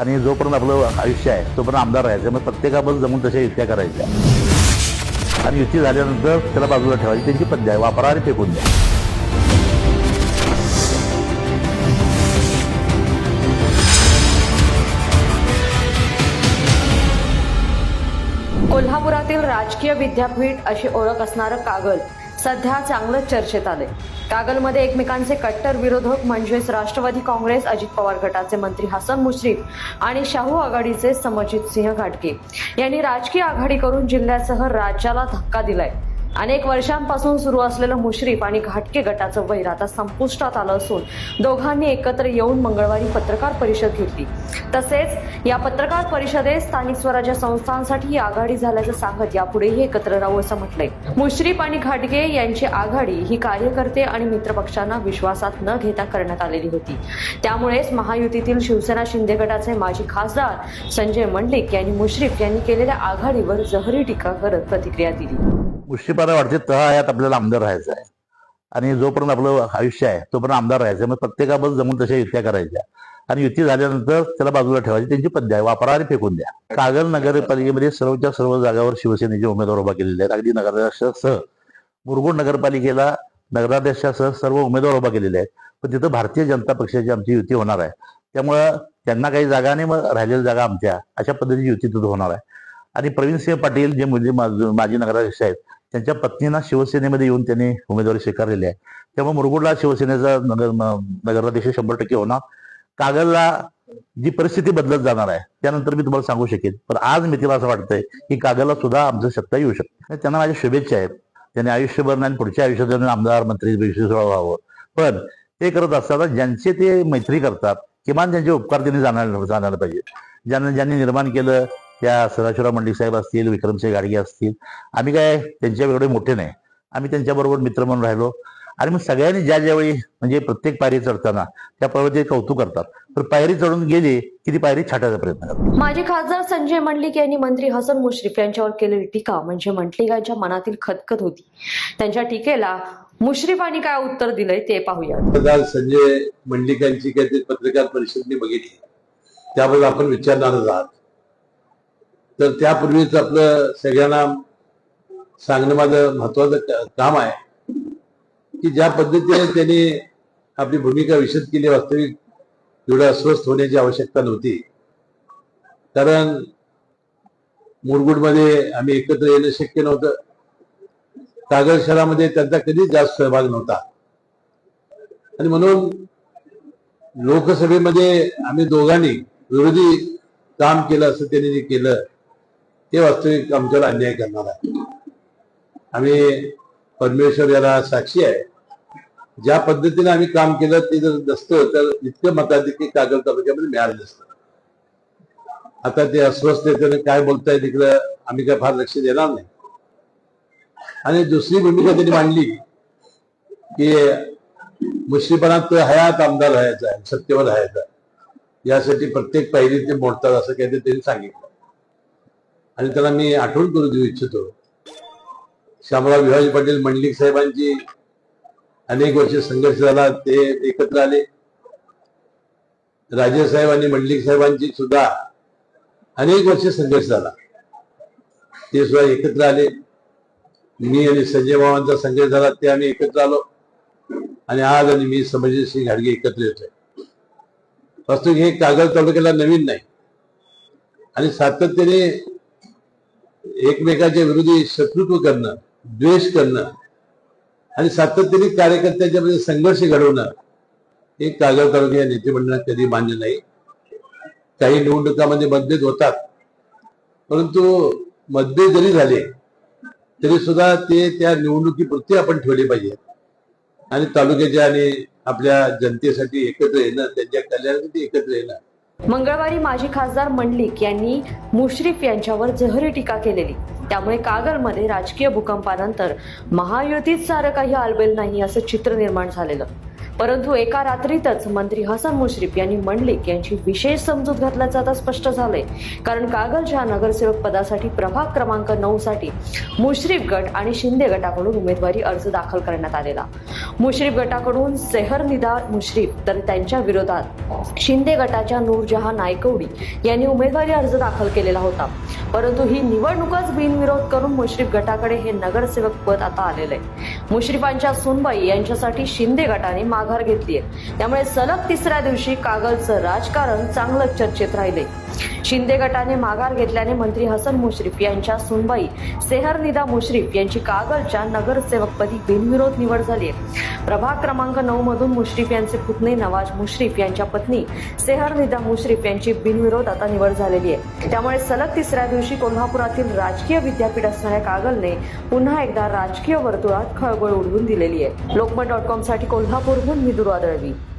आणि जोपर्यंत आपलं आयुष्य आहे तोपर्यंत आमदार राहायचं मग प्रत्येकाबद्दल जमून तशा युत्या करायच्या. आणि युती झाल्यानंतर त्याला बाजूला ठेवायची. त्यांची पद्धत आहे. वापरा आणि फेकून द्या. कोल्हापुरातील राजकीय विद्यापीठ अशी ओळख असणारं कागल. सध्या चांगलंच चर्चेत आले कागलमध्ये एकमेकांचे कट्टर विरोधक म्हणजेच राष्ट्रवादी काँग्रेस अजित पवार गटाचे मंत्री हसन मुश्रीफ आणि शाहू आघाडीचे समजित सिंह घाटगे यांनी राजकीय आघाडी करून जिल्ह्यासह राज्याला धक्का दिलाय. अनेक वर्षांपासून सुरू असलेलं मुश्रीफ आणि घाटके गटाचं वैर आता संपुष्टात आलं असून दोघांनी एकत्र येऊन मंगळवारी पत्रकार परिषद घेतली. तसेच या पत्रकार परिषदेत स्थानिक स्वराज्य संस्थांसाठी आघाडी झाल्याचं सांगत यापुढेही एकत्र राहू असं म्हटलंय. मुश्रीफ आणि घाटगे यांची आघाडी ही कार्यकर्ते आणि मित्रपक्षांना विश्वासात न घेता करण्यात आलेली होती. त्यामुळेच महायुतीतील शिवसेना शिंदे गटाचे माजी खासदार संजय मंडलिक यांनी मुश्रीफ यांनी केलेल्या आघाडीवर जहरी टीका करत प्रतिक्रिया दिली. मुश्रीपाना वाटते तहा यात आपल्याला आमदार राहायचं आहे. आणि जोपर्यंत आपलं आयुष्य आहे तोपर्यंत आमदार राहायचं मग प्रत्येकाबद्दल जमून तशा युत्या करायच्या. आणि युती झाल्यानंतर त्याला बाजूला ठेवायची त्यांची पद्धत आहे. वापरा आणि फेकून द्या. कागल नगरपालिकेमध्ये सर्वच्या सर्व जागावर शिवसेनेचे उमेदवार उभा केलेले आहेत. अगदी नगराध्यक्षासह मुरगुड नगरपालिकेला नगराध्यक्षासह सर्व उमेदवार उभा केलेले आहेत. पण तिथं भारतीय जनता पक्षाची आमची युती होणार आहे. त्यामुळं त्यांना काही जागा नाही मग राहिलेल्या जागा आमच्या. अशा पद्धतीची युती तिथं होणार आहे. आणि प्रवीण सिंह पाटील जे मुली माजी नगराध्यक्ष आहेत त्यांच्या पत्नीना शिवसेनेमध्ये येऊन त्यांनी उमेदवारी स्वीकारलेली आहे. त्यामुळे मुरगुडला शिवसेनेचा नगर नगराध्यक्ष शंभर टक्के होणार. कागलला जी परिस्थिती बदलत जाणार आहे त्यानंतर मी तुम्हाला सांगू शकेन. पण आज मी तिला असं वाटतंय की कागलला सुद्धा आमचं सत्ता येऊ शकते. त्यांना माझ्या शुभेच्छा आहेत. त्यांनी आयुष्यभर नाही पुढच्या आयुष्यात त्यांनी आमदार मंत्री व्हावं. पण ते करत असताना ज्यांचे ते मैत्री करतात किमान त्यांचे उपकार त्यांनी जाणार जाणायला पाहिजे. ज्यांना ज्यांनी निर्माण केलं त्या सदाशिवराव मंडिक साहेब असतील विक्रमसिंह गाडगे असतील आम्ही काय त्यांच्या एवढे मोठे नाही. आम्ही त्यांच्याबरोबर मित्र म्हणून राहिलो. आणि मग सगळ्यांनी ज्या ज्यावेळी म्हणजे प्रत्येक पायरी चढताना त्या पर्वते कौतुक करतात. तर पायरी चढून गेली की ती पायरी छाटायचा प्रयत्न करतात. माजी खासदार संजय मंडलिक यांनी मंत्री हसन मुश्रीफ यांच्यावर केलेली टीका म्हणजे मंडलिकांच्या मनातील खतखत होती. त्यांच्या टीकेला मुश्रीफांनी काय उत्तर दिलंय ते पाहूया. पत्रकार संजय मंडलिकांची काहीतरी पत्रकार परिषद बघितली. त्याबद्दल आपण विचारणारच आहात. तर त्यापूर्वीच आपलं सगळ्यांना सांगणं माझं महत्वाचं काम आहे. की ज्या पद्धतीने त्यांनी आपली भूमिका विशद केली वास्तविक एवढं अस्वस्थ होण्याची आवश्यकता नव्हती. कारण मुरगुडमध्ये आम्ही एकत्र येणं शक्य नव्हतं. कागल शहरामध्ये त्यांचा कधीच जास्त सहभाग नव्हता. आणि म्हणून लोकसभेमध्ये आम्ही दोघांनी विरोधी काम केलं असं त्यांनी जे केलं हे वास्तविक आमच्यावर अन्याय करणार आहे. आम्ही परमेश्वर याला साक्षी आहे. ज्या पद्धतीने आम्ही काम केलं ते जर नसतं तर इतकं मताधिक्य कागल तालुक्यामध्ये मिळालं नसतं. आता ते अस्वस्थतेने काय बोलताय तिकडं आम्ही काय फार लक्ष देणार नाही. आणि दुसरी भूमिका त्यांनी मांडली की मुश्रीपणात हयात आमदार राहायचा आहे सत्तेवर राहायचा यासाठी प्रत्येक पायरी ते मोडतात असं काहीतरी त्यांनी सांगितलं. आणि त्याला मी आठवण करू देऊ इच्छितो. श्यामराव विभाजी पाटील मंडलिक साहेबांची अनेक वर्ष संघर्ष झाला ते एकत्र आले. राजे साहेब आणि मंडलिक साहेबांची सुद्धा अनेक वर्ष संघर्ष झाला. ते सुद्धा एकत्र आले. मी आणि संजय बाबांचा संघर्ष झाला ते आम्ही एकत्र आलो. आणि आज आणि मी समजसिंह सिंग घाडगे एकत्र येतोय. वास्तविक हे कागद तालुक्याला नवीन नाही. आणि सातत्याने एकमेकाच्या विरोधी शत्रुत्व करणं द्वेष करणं आणि सातत्याने कार्यकर्त्यांच्या मध्ये संघर्ष घडवणं हे कागद तालुक्या नेतेमंडळात कधी मान्य नाही. काही निवडणुकामध्ये मतभेद होतात. परंतु मतभेद जरी झाले तरी सुद्धा ते त्या निवडणुकीपुरती आपण ठेवले पाहिजे आणि तालुक्याच्या आणि आपल्या जनतेसाठी एकत्र येणं त्यांच्या कल्याणासाठी एकत्र येणं मंगळवारी माजी खासदार मंडलिक यांनी मुश्रीफ यांच्यावर जहरी टीका केलेली. त्यामुळे कागलमध्ये राजकीय भूकंपानंतर महायुतीत सारं काही आलबेल नाही असं चित्र निर्माण झालेलं. परंतु एका रात्रीतच मंत्री हसन मुश्रीफ यांनी मंडलिक यांची विशेष समजूत घातल्याचं आता स्पष्ट झालंय. कारण कागलच्या नगरसेवक पदासाठी प्रभाग क्रमांक नऊ साठी मुश्रीफ गट आणि शिंदे गटाकडून उमेदवारी अर्ज दाखल करण्यात आलेला. मुश्रीफ गटाकडून सेहर निदा मुश्रीफ तर त्यांच्या विरोधात शिंदे गटाच्या नूरजहां नायकवडी यांनी उमेदवारी अर्ज दाखल केलेला होता. परंतु ही निवडणूकच बिनविरोध करून मुश्रीफ गटाकडे हे नगरसेवक पद आता आलेलं आहे मुश्रीफांच्या सुनबाई यांच्यासाठी शिंदे गटाने माघार घेतली आहे त्यामुळे सलग तिसऱ्या दिवशी कागलचं राजकारण चांगलं चर्चेत राहिले शिंदे गटाने माघार घेतल्याने मंत्री हसन मुश्रीफ यांच्या सुनबाई सेहर निदा मुश्रीफ यांची कागलच्या नगरसेवकपदी बिनविरोध निवड झाली आहे प्रभाग क्रमांक नऊ मधून मुश्रीफ यांचे पुतणे नवाज मुश्रीफ यांच्या पत्नी सेहर निदा मुश्रीफ यांची बिनविरोध आता निवड झालेली आहे. त्यामुळे सलग तिसऱ्या दिवशी कोल्हापुरातील राजकीय विद्यापीठ असणाऱ्या कागलने पुन्हा एकदा राजकीय वर्तुळात खळबळ उडवून दिलेली आहे. लोकमत डॉट कॉमसाठी कोल्हापूरहून مدرب